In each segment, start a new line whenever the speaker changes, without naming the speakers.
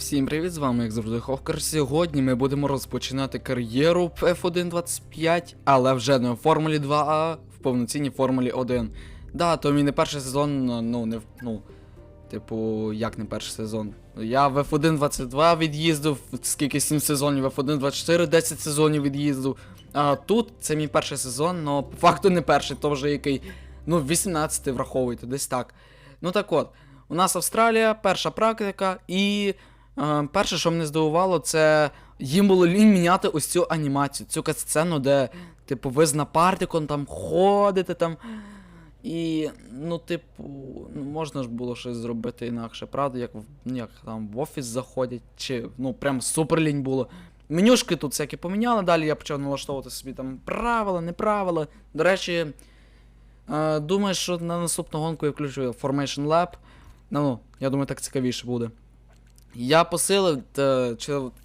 Всім привіт, з вами як завжди Ховкар. Сьогодні ми будемо розпочинати кар'єру в F1.25, але вже не в Формулі 2, а в повноцінній Формулі 1. Да, то мій не перший сезон, ну не ну. Типу, як не перший сезон. Я в F1.22 від'їздив, скільки 7 сезонів, в F1.24 10 сезонів від'їздив. А тут це мій перший сезон, але по факту не перший, то вже який. Ну, 18 враховуйте, десь так. Ну так от, у нас Австралія, перша практика, і перше, що мене здивувало, це їм було лінь міняти ось цю анімацію, цю катсцену, де, типу, ви з напартиком там ходите там. І, ну, типу, ну, можна ж було щось зробити інакше, правда, як, ну, як там в офіс заходять, чи ну прям супер лінь було. Менюшки тут всякі поміняли, далі я почав налаштовувати собі там правила, неправила. До речі, е, думаю, що на наступну гонку я включу Formation Lab. Ну, я думаю, так цікавіше буде. Я посилив, та,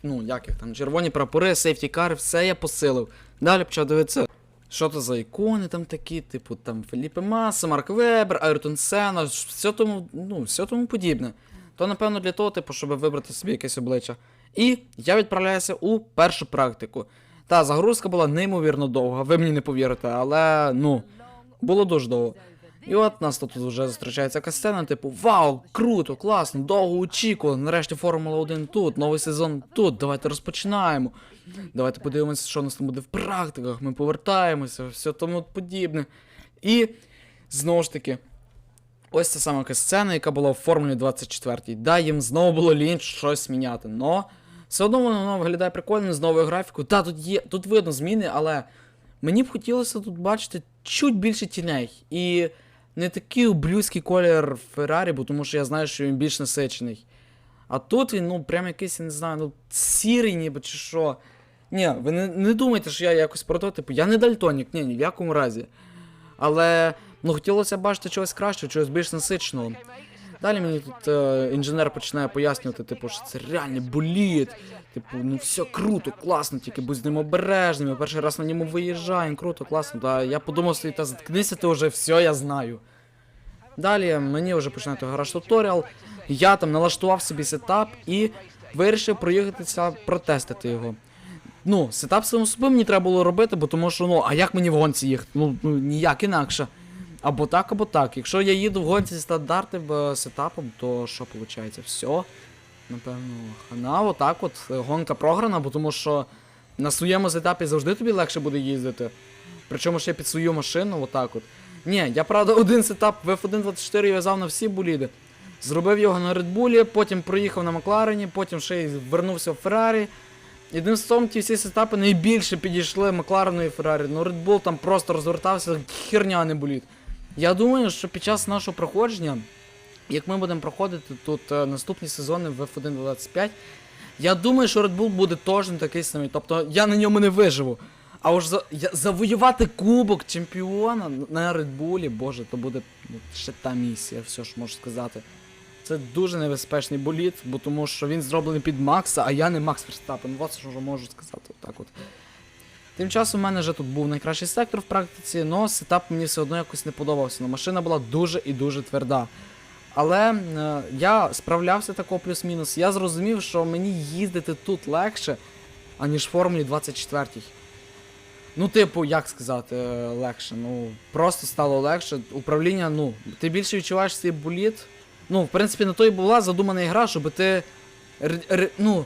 ну, як їх там, червоні прапори, сейфті кари, все я посилив. Далі почав дивитися, що то за ікони там такі, типу там Феліпе Маса, Марк Вебер, Айртон Сена, все тому, ну, все тому подібне. То, напевно, для того, типу, щоб вибрати собі якесь обличчя. І я відправляюся у першу практику. Та загрузка була неймовірно довга, ви мені не повірите, але ну, було дуже довго. І от нас тут вже зустрічається якась сцена, типу, вау, круто, класно, довго очікувано, нарешті Формула 1 тут, новий сезон тут, давайте розпочинаємо. Давайте подивимося, що у нас там буде в практиках, ми повертаємося, все тому подібне. І знову ж таки, ось ця сама сцена, яка була в Формулі 24. Да, їм знову було лінь щось міняти, но все одно воно виглядає прикольно з новою графікою. Та, тут є, тут видно зміни, але мені б хотілося тут бачити чуть більше тіней. І не такий блюзький колір Феррарі, бо тому що я знаю, що він більш насичений. А тут він, ну, прям якийсь, я не знаю, ну, сірий ніби чи що. Ні, ви не, не думайте, що я якось прототип. Я не дальтонік, ні, ні в якому разі. Але ну, хотілося бачити чогось кращого, чогось більш насиченого. Далі мені тут е, інженер починає пояснювати, типу, що це реальний боліт. Типу, ну все круто, класно, тільки будь з ним обережним. Я перший раз на ньому виїжджаю, круто, класно. Та я подумав собі, та заткнися ти вже, все, я знаю. Далі мені вже починати гараж туторіал. Я там налаштував собі сетап і вирішив проїхатися, протестити його. Ну, сетап самому собі мені треба було робити, бо тому що, ну, а як мені в гонці їхати? Ну, ну ніяк інакше. Або так, або так. Якщо я їду в гонці зі стандартним е, сетапом, то що виходить? Все. Напевно, хана, отак от е, гонка програна, бо тому що на своєму сетапі завжди тобі легше буде їздити. Причому ще під свою машину, отак от. Ні, я правда один сетап в F1.24 в'язав на всі боліди. Зробив його на Bull, потім проїхав на Макларені, потім ще й вернувся в Феррарі. Єдиним словом, ті всі сетапи найбільше підійшли Макларену і Феррарі. Ну, Bull там просто розвертався, херня не боліт. Я думаю, що під час нашого проходження, як ми будемо проходити тут е, наступні сезони в F1.25, я думаю, що Red Bull буде теж такий самий. Тобто я на ньому не виживу. А уж за, я, завоювати кубок чемпіона на Red Bull, боже, то буде ну, ще та місія, все ж можу сказати. Це дуже небезпечний боліт, бо тому що він зроблений під Макса, а я не Макс Верстапен. От що можу сказати. Отак от. Тим часом у мене вже тут був найкращий сектор в практиці, але сетап мені все одно якось не подобався. Ну, машина була дуже і дуже тверда. Але е, я справлявся такого плюс-мінус. Я зрозумів, що мені їздити тут легше, аніж в Формулі 24. Ну, типу, як сказати, е, легше. Ну, просто стало легше. Управління, ну, ти більше відчуваєш свій боліт. Ну, в принципі, на то і була задумана ігра, щоб ти. р- р- ну.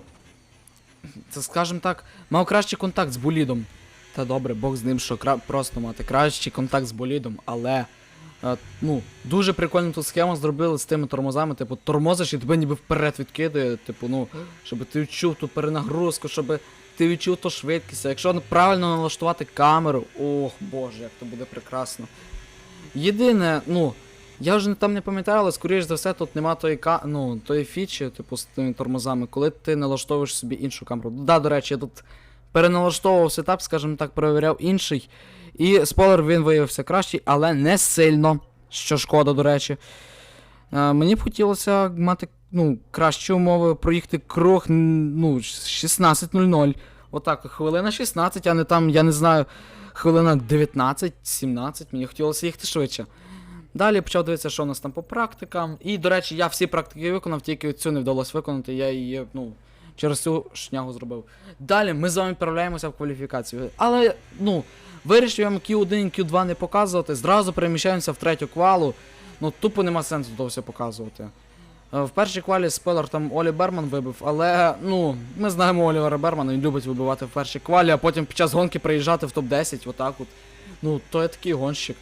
Це, скажімо так, мав кращий контакт з болідом. Та добре, Бог з ним, що кра... просто мати кращий контакт з болідом, але. Е, ну, дуже прикольну тут схему зробили з тими тормозами. Типу, тормозиш і тебе ніби вперед відкидає. Типу, ну, щоб ти відчув ту перенагрузку, щоб ти відчув ту швидкість. А якщо правильно налаштувати камеру, ох боже, як то буде прекрасно. Єдине, ну, я вже там не пам'ятаю, але скоріш за все тут нема тої ка... ну, тої фічі, типу, з тими тормозами, коли ти налаштовуєш собі іншу камеру. Да, до речі, я тут переналаштовував сетап, скажімо так, перевіряв інший. І спойлер він виявився кращий, але не сильно. Що шкода, до речі. Е, мені б хотілося мати ну, кращі умови, проїхати круг ну, 16.00. Отак, хвилина 16, а не там, я не знаю, хвилина 19-17. Мені хотілося їхати швидше. Далі почав дивитися, що у нас там по практикам. І, до речі, я всі практики виконав, тільки цю не вдалося виконати, я її, ну, через цю шнягу зробив. Далі ми з вами відправляємося в кваліфікацію. Але, ну, я вам Q1 Q2 не показувати, зразу переміщаємося в третю квалу. Ну, тупо нема сенсу того все показувати. Е, В першій квалі спойлер там Олі Берман вибив, але ну, ми знаємо Олівера Бермана, він любить вибивати в першій квалі, а потім під час гонки приїжджати в топ-10, отак от. Ну, то є такий гонщик.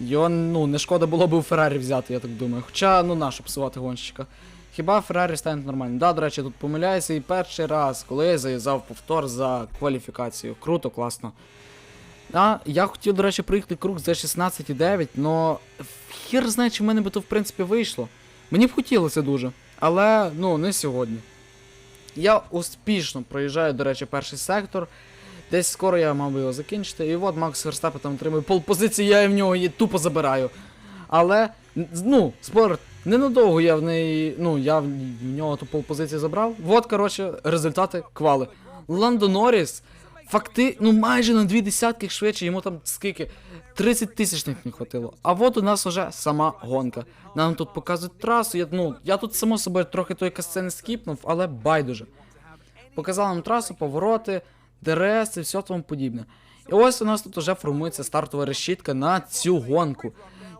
Його, ну, не шкода було б у Феррарі взяти, я так думаю. Хоча, ну нащо псувати гонщика. Хіба Феррарі стане нормально? Да, до речі, тут помиляюся і перший раз, коли я заїзав повтор за кваліфікацію. Круто, класно. А, я хотів, до речі, приїхати круг за 16,9, но хір знає, чи в мене би то в принципі вийшло. Мені б хотілося дуже, але ну не сьогодні. Я успішно проїжджаю, до речі, перший сектор. Десь скоро я мав би його закінчити. І от Макс Верстапен там отримує полпозиції, я в нього її тупо забираю. Але, ну, спойлер, ненадовго я в неї. Ну, я в нього ту полпозицію забрав. От, коротше, результати квали. Ландо Норріс, факти, ну майже на дві десятки швидше, йому там скільки? 30 тисячних не хватило. А от у нас уже сама гонка. Нам тут показують трасу. Я, ну, я тут само собою трохи той касцени скіпнув, але байдуже. Показали нам трасу, повороти, ДРС і все тому подібне. І ось у нас тут вже формується стартова решітка на цю гонку.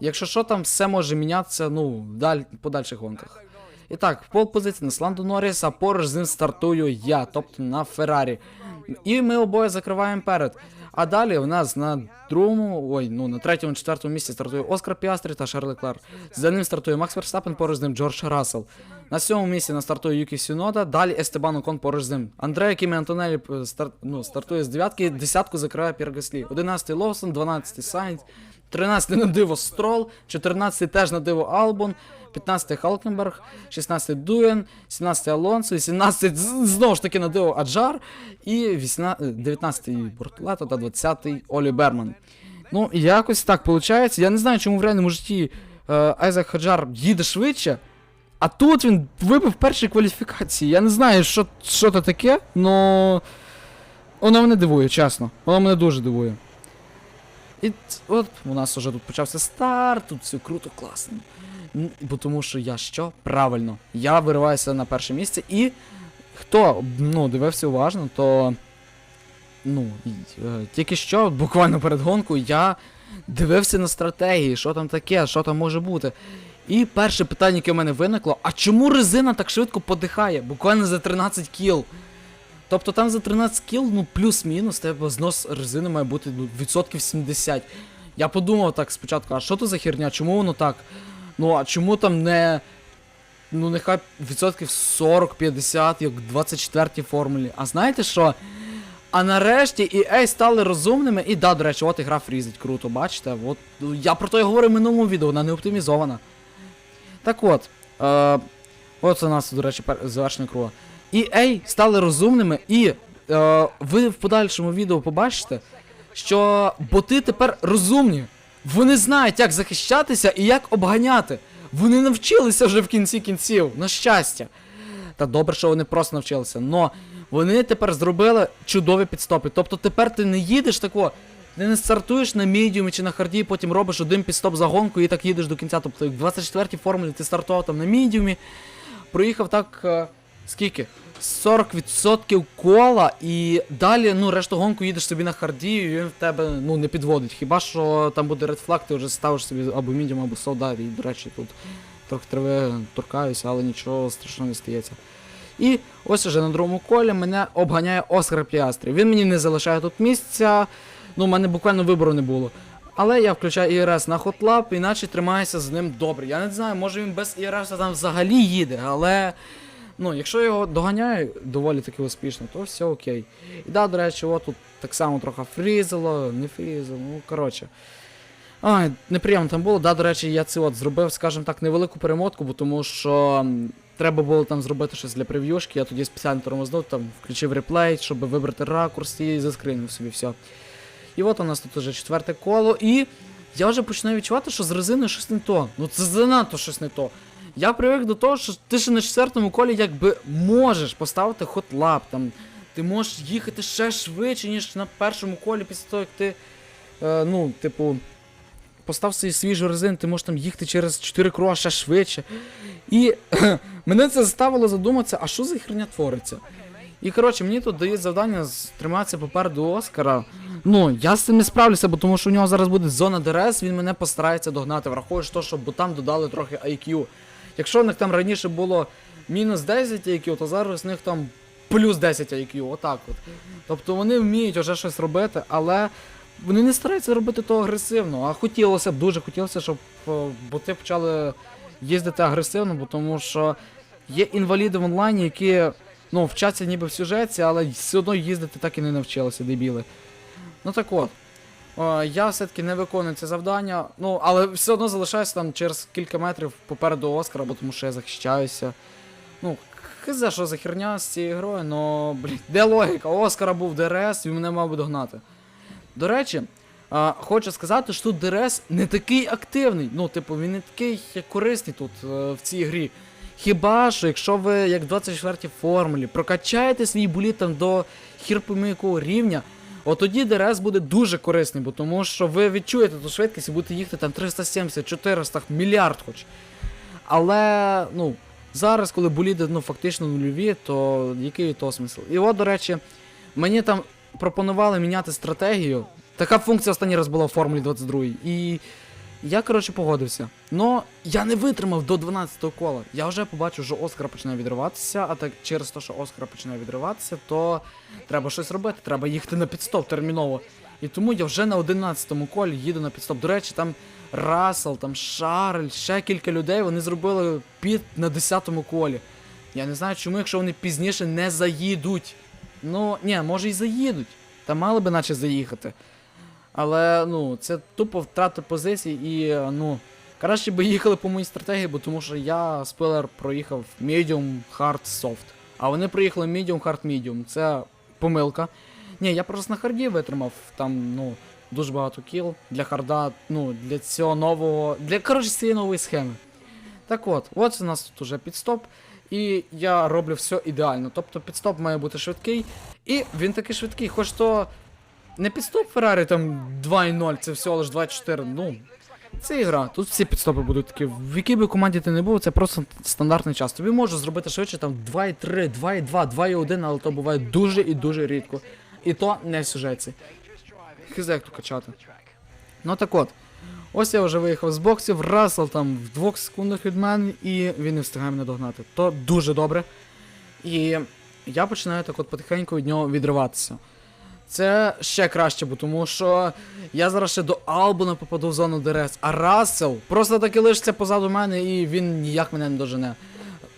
Якщо що, там все може мінятися, ну, в даль... по дальших гонках. І так, в пол позиції на Ландо Норріс, а поруч з ним стартую я, тобто на Феррарі. І ми обоє закриваємо перед. А далі у нас на другому, ой, ну на третьому, четвертому місці стартує Оскар Піастрі та Шарль Клар. За ним стартує Макс Верстапен, поруч з ним Джордж Рассел. На сьомому місці на стартує Юкі Сюнода, далі Естебан Окон поруч з ним. Андреа Кімі Антонелі е, стар... ну, стартує з дев'ятки, десятку закриває П'єр Гаслі. 11-й Лоусон, 12-й Сайнц, 13-й на диво Строл, 14-й теж на диво Албон, 15-й Халкенберг, 16-й Дуен, 17-й Алонсо, 17-й знову ж таки на диво Аджар, і 19-й Бортолето та 20-й Олі Берман. Ну, якось так виходить. Я не знаю, чому в реальному житті е, Айзек Хаджар їде швидше, а тут він вибив в першій кваліфікації. Я не знаю, що, що це таке, но воно мене дивує, чесно. Воно мене дуже дивує. І от у нас вже тут почався старт, тут все круто, класно. Бо тому що я що? Правильно, я вириваюся на перше місце і хто ну, дивився уважно, то ну, е, тільки що, буквально перед гонкою, я дивився на стратегії, що там таке, що там може бути. І перше питання, яке в мене виникло: а чому резина так швидко подихає? Буквально за 13 кіл. Тобто там за 13 кіл, ну плюс-мінус, тебе знос резини має бути ну, відсотків 70. Я подумав так спочатку, а що то за херня? Чому воно так? Ну а чому там не. Ну, нехай відсотків 40-50, як в 24-й формулі. А знаєте що? А нарешті EA стали розумними, і да, до речі, от і гра фрізить, круто, бачите? От, ну, я про то і говорив в минулому відео, вона не оптимізована. Так от, е, от у нас, до речі, завершення круга. EA стали розумними, і е, ви в подальшому відео побачите, що боти тепер розумні. Вони знають, як захищатися і як обганяти. Вони навчилися вже в кінці кінців, на щастя. Та добре, що вони просто навчилися. Но вони тепер зробили чудові підстопи. Тобто тепер ти не їдеш тако, ти не стартуєш на медіумі чи на харді, потім робиш один підстоп за гонку і так їдеш до кінця. Тобто в 24-й формулі ти стартував там на медіумі, проїхав так. е, скільки? 40% кола, і далі, ну, решту гонку їдеш собі на харді, і він в тебе ну, не підводить. Хіба що там буде flag, ти вже ставиш собі або медіум, або солда, і, до речі, тут трохи трави торкаюся, але нічого страшного не стається. І ось уже на другому колі мене обганяє Оскар Піастрі. Він мені не залишає тут місця, ну, в мене буквально вибору не було. Але я включаю ІРС на хотлап, іначе тримаюся з ним добре. Я не знаю, може він без ІРС там взагалі їде, але. Ну, якщо я його доганяю доволі таки успішно, то все окей. І да, до речі, от тут так само трохи фрізило, не фрізило, ну коротше. Ай, неприємно там було. Да, до речі, я це от зробив, скажімо так, невелику перемотку, бо тому що треба було там зробити щось для прев'юшки. Я тоді спеціально тормознув, там включив реплей, щоб вибрати ракурс і заскринив собі все. І от у нас тут уже четверте коло, і я вже починаю відчувати, що з резиною щось не то. Ну це занадто щось не то. Я привик до того, що ти ще на четвертому колі якби можеш поставити хотлап, там ти можеш їхати ще швидше, ніж на першому колі після того, як ти, е, ну, типу, постав свій свіжу резину, ти можеш там їхати через 4 круга ще швидше. І мене це заставило задуматися, а що за херня твориться? І коротше, мені тут дають завдання триматися попереду Оскара. Ну, я з цим не справлюся, бо тому що у нього зараз буде зона ДРС, він мене постарається догнати, враховуючи то, що бо там додали трохи IQ. Якщо в них там раніше було мінус 10 IQ, то зараз в них там плюс 10 IQ, отак от. Тобто вони вміють вже щось робити, але вони не стараються робити то агресивно. А хотілося б, дуже хотілося, щоб е, боти почали їздити агресивно, бо тому що є інваліди в онлайні, які ну, вчаться ніби в сюжеті, але все одно їздити так і не навчилися, дебіли. Ну так от. Е, я все-таки не виконую це завдання, ну, але все одно залишаюся там через кілька метрів попереду Оскара, бо тому що я захищаюся. Ну, хз, що за херня з цією грою, но, блін, де логіка? Оскара був ДРС, він мене мав би догнати. До речі, а, хочу сказати, що тут ДРС не такий активний. Ну, типу, він не такий корисний тут е, в цій грі. Хіба що, якщо ви, як в 24-й формулі, прокачаєте свій боліт там до хірпомийку рівня, от тоді ДРС буде дуже корисний, бо тому що ви відчуєте ту швидкість і будете їхати там 370, 400, мільярд хоч. Але, ну, зараз, коли боліди ну, фактично нульові, то який то смисл? І от, до речі, мені там пропонували міняти стратегію. Така функція останній раз була в Формулі 22. І я, коротше, погодився. Но я не витримав до 12-го кола. Я вже побачив, що Оскар починає відриватися, а так через те, що Оскар починає відриватися, то треба щось робити, треба їхати на підстоп терміново. І тому я вже на 11-му колі їду на підстоп. До речі, там Рассел, там Шарль, ще кілька людей вони зробили під на 10-му колі. Я не знаю, чому, якщо вони пізніше не заїдуть. Ну, ні, може і заїдуть. Та мали би наче заїхати. Але ну, це тупо втрата позицій і е, ну. Краще би їхали по моїй стратегії, бо тому що я спойлер проїхав medium, hard, soft. А вони проїхали medium, hard, medium. Це помилка. Ні, я просто на харді витримав там, ну, дуже багато кіл для харда, ну, для цього нового. Для коротше цієї нової схеми. Так от, от у нас тут уже підстоп. І я роблю все ідеально. Тобто підстоп має бути швидкий. І він такий швидкий, хоч то не підстоп Феррарі там 2.0, це всього лиш 2.4. Ну, це ігра. Тут всі підстопи будуть такі. В якій би команді ти не був, це просто стандартний час. Тобі можуть зробити швидше там 2.3, 2.2, 2.1, але то буває дуже і дуже рідко. І то не в сюжеті. Хиз як тут качати. Ну так от. Ось я вже виїхав з боксів, Рассел там в двох секундах від мене, і він не встигає мене догнати. То дуже добре. І я починаю так от потихеньку від нього відриватися. Це ще краще, бо тому що я зараз ще до Албана попаду в зону ДРС, а Рассел просто таки лишиться позаду мене і він ніяк мене не дожене.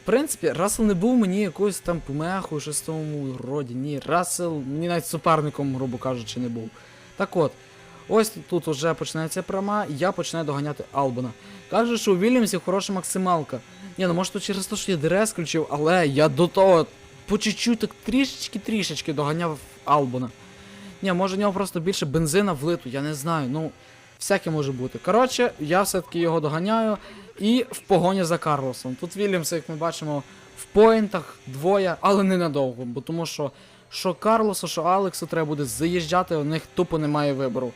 В принципі, Рассел не був мені якоюсь там помехою, щось в тому роді. Ні, Рассел ні навіть суперником, грубо кажучи, не був. Так от, ось тут уже починається пряма, я починаю доганяти Албана. Каже, що у Вільямсі хороша максималка. Ні, ну може тут через те, що я ДРС включив, але я до того по чуть-чуть так трішечки-трішечки доганяв Албана. Ні, може в нього просто більше бензина влиту, я не знаю. Ну, всяке може бути. Коротше, я все-таки його доганяю і в погоні за Карлосом. Тут Вільямса, як ми бачимо, в поінтах двоє, але ненадовго, бо тому що що Карлосу, що Алексу треба буде заїжджати, у них тупо немає вибору.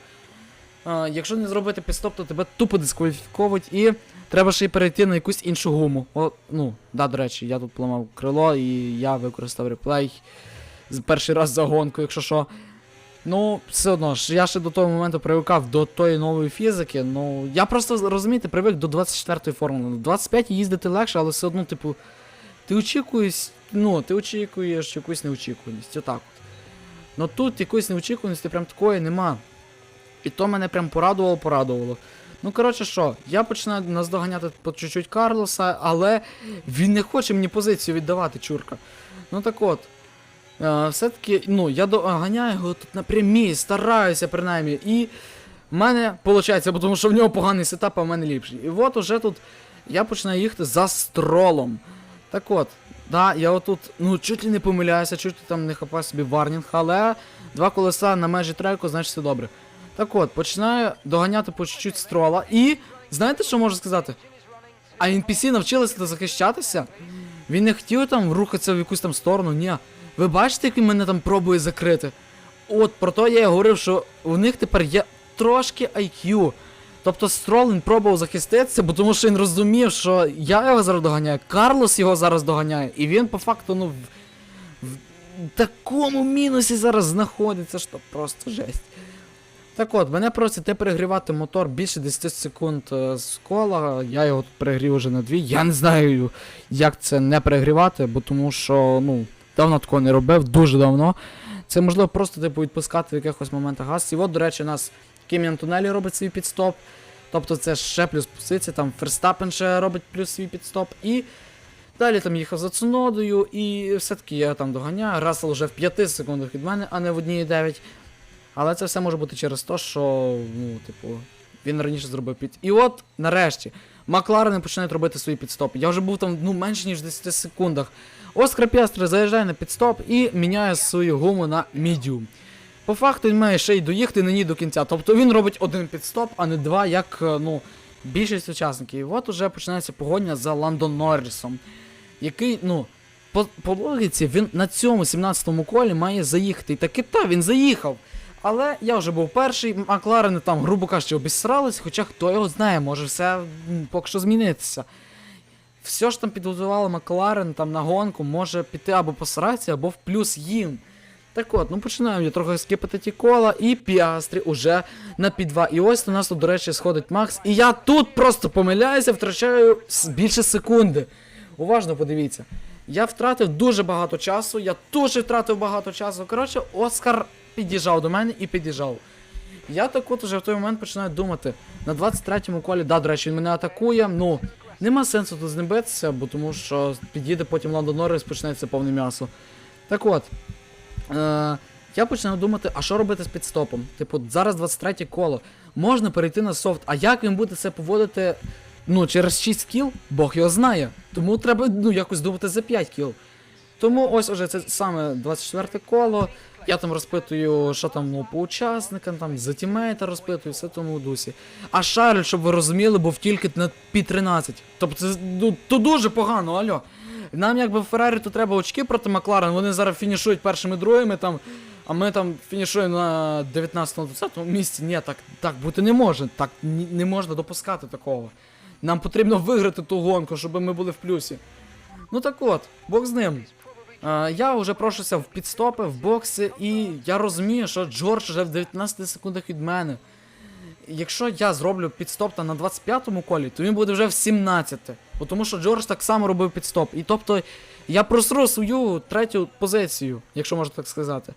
А, якщо не зробити підстоп, то тебе тупо дискваліфіковують і треба ще й перейти на якусь іншу гуму. О, ну, да, до речі, я тут поламав крило і я використав реплей перший раз за гонку, якщо що. Ну, все одно ж, я ще до того моменту привикав до тої нової фізики. Ну, я просто розумієте, привик до 24-ї формули. 25 їздити легше, але все одно, типу, ти очікуєш, ну, ти очікуєш якусь неочікуваність. Отак от. Ну тут якоїсь неочікуваності прям такої нема. І то мене прям порадувало, порадувало. Ну, коротше, що, я починаю наздоганяти по чуть-чуть Карлоса, але він не хоче мені позицію віддавати, чурка. Ну так от. Все-таки, ну, я доганяю його тут напрямі, стараюся принаймні. І в мене виходить, тому що в нього поганий сетап, а в мене ліпший. І от уже тут я починаю їхати за стролом. Так от, да, я отут, ну, чуть ли не помиляюся, чуть ли там не хапаю собі варнінг, але два колеса на межі треку, значить все добре. Так от, починаю доганяти по чуть-чуть строла. І знаєте, що можу сказати? А NPC навчилися захищатися. Він не хотів там рухатися в якусь там сторону, ні. Ви бачите, як він мене там пробує закрити? От про то я і говорив, що у них тепер є трошки IQ. Тобто Строл пробував захиститися, бо тому що він розумів, що я його зараз доганяю, Карлос його зараз доганяє, і він по факту, ну, в, в такому мінусі зараз знаходиться, що просто жесть. Так от, мене просять те перегрівати мотор більше 10 секунд е, з кола. Я його тут перегрів уже на 2. Я не знаю, як це не перегрівати, бо тому що, ну, давно такого не робив, дуже давно. Це можливо просто типу відпускати в якихось моментах газ. І от, до речі, у нас Кімі Антонелі робить свій підстоп. Тобто це ще плюс позиція, там Ферстапен ще робить плюс свій підстоп. І далі там їхав за Цунодою, і все-таки я там доганяю. Рассел вже в 5 секундах від мене, а не в 1,9. Але це все може бути через те, що, ну, типу, він раніше зробив під. І от, нарешті, Макларени починають робити свої підстопи. Я вже був там ну, менше ніж в 10 секундах. Оскар Піастри заїжджає на підстоп і міняє свою гуму на мідіум. По факту він має ще й доїхати на ній до кінця. Тобто він робить один підстоп, а не два, як е, ну, більшість учасників. І от уже починається погоня за Ландон Норрісом, який, ну, по, по логіці, він на цьому 17-му колі має заїхати. І таки та, він заїхав. Але я вже був перший, Макларени там, грубо кажучи, обісрались, хоча хто його знає, може все поки що змінитися. Все ж там підготували Макларен там на гонку, може піти або посратися, або в плюс їм. Так от, ну починаємо я трохи скипати ті кола, і Піастрі уже на пі 2. І ось у нас тут, до речі, сходить Макс. І я тут просто помиляюся, втрачаю більше секунди. Уважно подивіться. Я втратив дуже багато часу, я дуже втратив багато часу. Коротше, Оскар під'їжджав до мене і під'їжджав. Я так от уже в той момент починаю думати. На 23-му колі, да, до речі, він мене атакує. Ну, нема сенсу тут з ним битися, бо тому що під'їде потім Ландо Норрис, почнеться повне м'ясо. Так от. Е, я починаю думати, а що робити з підстопом? Типу, зараз 23 коло. Можна перейти на софт, а як він буде це поводити ну, через 6 кіл, Бог його знає. Тому треба ну, якось думати за 5 кіл. Тому ось уже це саме 24 коло. Я там розпитую, що там ну, по учасникам, там за тімейта розпитую, все тому дусі. А Шарль, щоб ви розуміли, був тільки на пі 13. Тобто це ну, то дуже погано, алло. Нам якби в Феррарі то треба очки проти Макларен, вони зараз фінішують першими другими там. А ми там фінішуємо на 19-20 місці. Ні, так, так бути не може. Так не можна допускати такого. Нам потрібно виграти ту гонку, щоб ми були в плюсі. Ну так от, Бог з ним. Е, я вже прошуся в підстопи, в бокси, і я розумію, що Джордж вже в 19 секундах від мене. Якщо я зроблю підстоп на 25-му колі, то він буде вже в 17. Бо тому що Джордж так само робив підстоп. І тобто я просру свою третю позицію, якщо можна так сказати.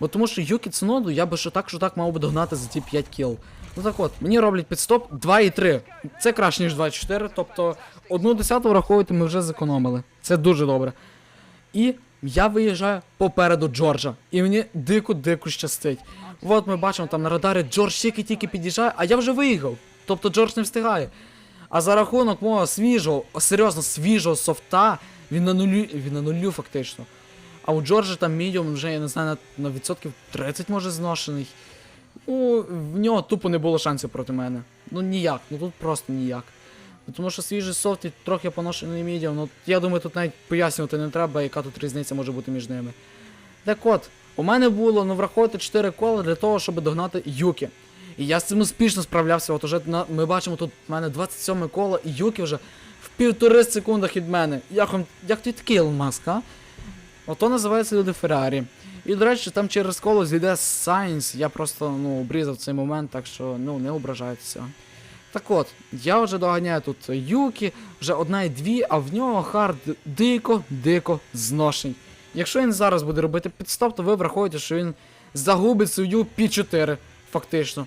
Бо тому що Юкі Цуноду я би що так, що так мав би догнати за ті 5 кіл. Ну так от, мені роблять підстоп 2,3. Це краще, ніж 2,4, тобто одну десяту враховуйте, ми вже зекономили. Це дуже добре. І я виїжджаю попереду Джорджа. І мені дико-дико щастить. От ми бачимо там на радарі Джордж тільки-тільки під'їжджає, а я вже виїхав. Тобто Джордж не встигає. А за рахунок мого свіжого, серйозно, свіжого софта, він на нулю, він на нулю фактично. А у Джорджа там мідіум вже, я не знаю, на, на відсотків 30 може зношений. Ну, в нього тупо не було шансів проти мене. Ну ніяк, ну тут просто ніяк. Ну, Тому що свіжий софт і трохи поношений мідіум, ну я думаю, тут навіть пояснювати не треба, яка тут різниця може бути між ними. Так от, у мене було ну, враховувати 4 кола для того, щоб догнати Юкі. І я з цим успішно справлявся. От уже на, ми бачимо тут в мене 27 коло, і Юкі вже в півтори секундах від мене. Як, як ти такий Елон Маск, а? Ото називається люди Феррарі. І, до речі, там через коло зійде Сайнс. Я просто ну, обрізав цей момент, так що ну, не ображайтеся. Так от, я вже доганяю тут Юкі, вже одна і дві, а в нього хард дико-дико зношень. Якщо він зараз буде робити підстоп, то ви враховуєте, що він загубить свою Пі4, фактично.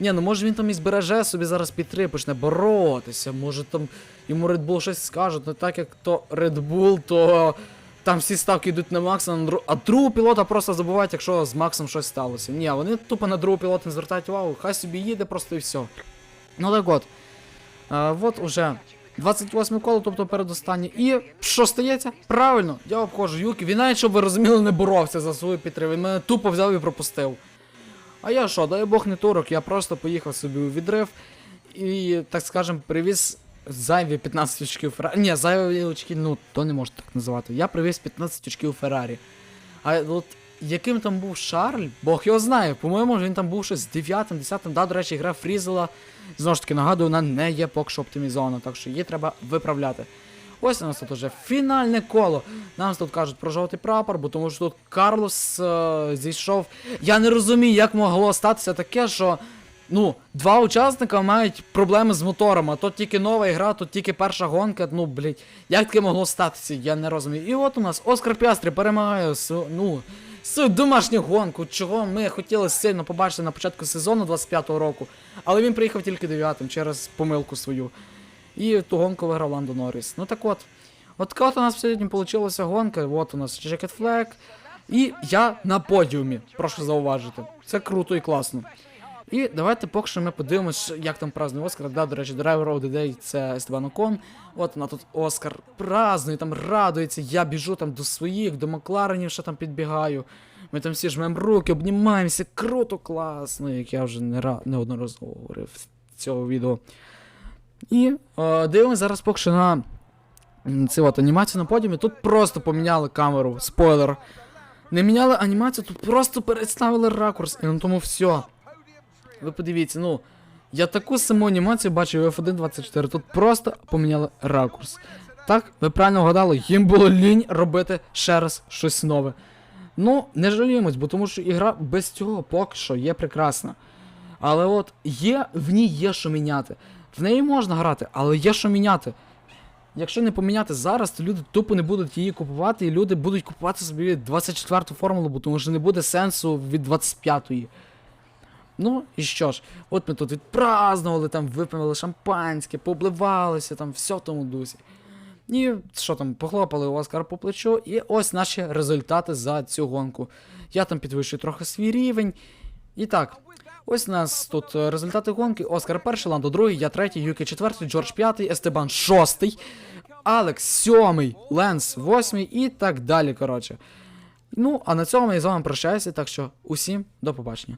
Ні, ну може він там і збереже собі зараз під 3, почне боротися, може там йому Red Bull щось скажуть, не так як то Red Bull, то там всі ставки йдуть на Макса, а другого пілота просто забувають, якщо з Максом щось сталося. Ні, вони тупо на другого пілота не звертають увагу, хай собі їде просто і все. Ну так от. А, от уже 28 коло, тобто передостаннє. І що стається? Правильно, я обходжу Юкі. Він навіть, щоб ви розуміли, не боровся за свою підтримку. Він мене тупо взяв і пропустив. А я що, дай Бог не турок, я просто поїхав собі у відрив і, так скажем, привіз зайві 15 очків Феррарі. Ні, зайві очки, ну, то не можна так називати. Я привіз 15 очків Феррарі. А от яким там був Шарль, Бог його знає. По-моєму, він там був щось з 9-м, 10-м. Да, до речі, гра фрізила. Знову ж таки, нагадую, вона не є поки що оптимізована, так що її треба виправляти. Ось у нас тут уже фінальне коло. Нам тут кажуть про жовтий прапор, бо тому що тут Карлос е, зійшов. Я не розумію, як могло статися таке, що. Ну, два учасника мають проблеми з мотором, а тут тільки нова ігра, тут тільки перша гонка. Ну, блять, як таке могло статися, я не розумію. І от у нас Оскар Пястрі перемагає ну, свою домашню гонку, чого ми хотіли сильно побачити на початку сезону 25-го року. Але він приїхав тільки 9-м через помилку свою. І ту гонку виграв Ландо Норріс. Ну так от. От от у нас сьогодні вийшла гонка. От у нас Jacket Flag. І я на подіумі, прошу зауважити. Це круто і класно. І давайте поки що ми подивимось, як там празднує Оскар. Да, до речі, Driver the Day це Естебан Окон. От вона тут Оскар празднує, там радується. Я біжу там до своїх, до Макларенів, що там підбігаю. Ми там всі жмемо руки, обнімаємося. Круто, класно, як я вже не ра... неодноразово говорив з цього відео. І е, дивимося зараз поки що на цю от анімацію на подіумі. Тут просто поміняли камеру, спойлер. Не міняли анімацію, тут просто переставили ракурс, і на тому все. Ви подивіться, ну. Я таку саму анімацію бачив в F1.24, тут просто поміняли ракурс. Так, ви правильно вгадали, їм було лінь робити ще раз щось нове. Ну, не жаліємось, бо тому що ігра без цього поки що є прекрасна. Але от є, в ній є що міняти. В неї можна грати, але є що міняти. Якщо не поміняти зараз, то люди тупо не будуть її купувати, і люди будуть купувати собі 24-ту формулу, бо тому що не буде сенсу від 25-ї. Ну і що ж, от ми тут відпразнували, там випили шампанське, пообливалися, там все в тому дусі. І що там, похлопали Оскар по плечу, і ось наші результати за цю гонку. Я там підвищую трохи свій рівень. І так, ось у нас тут е, результати гонки. Оскар перший, Ландо другий, я третій, Юкі четвертий, Джордж п'ятий, Естебан шостий, Алекс сьомий, Ленс восьмий і так далі, коротше. Ну, а на цьому я з вами прощаюся, так що усім до побачення.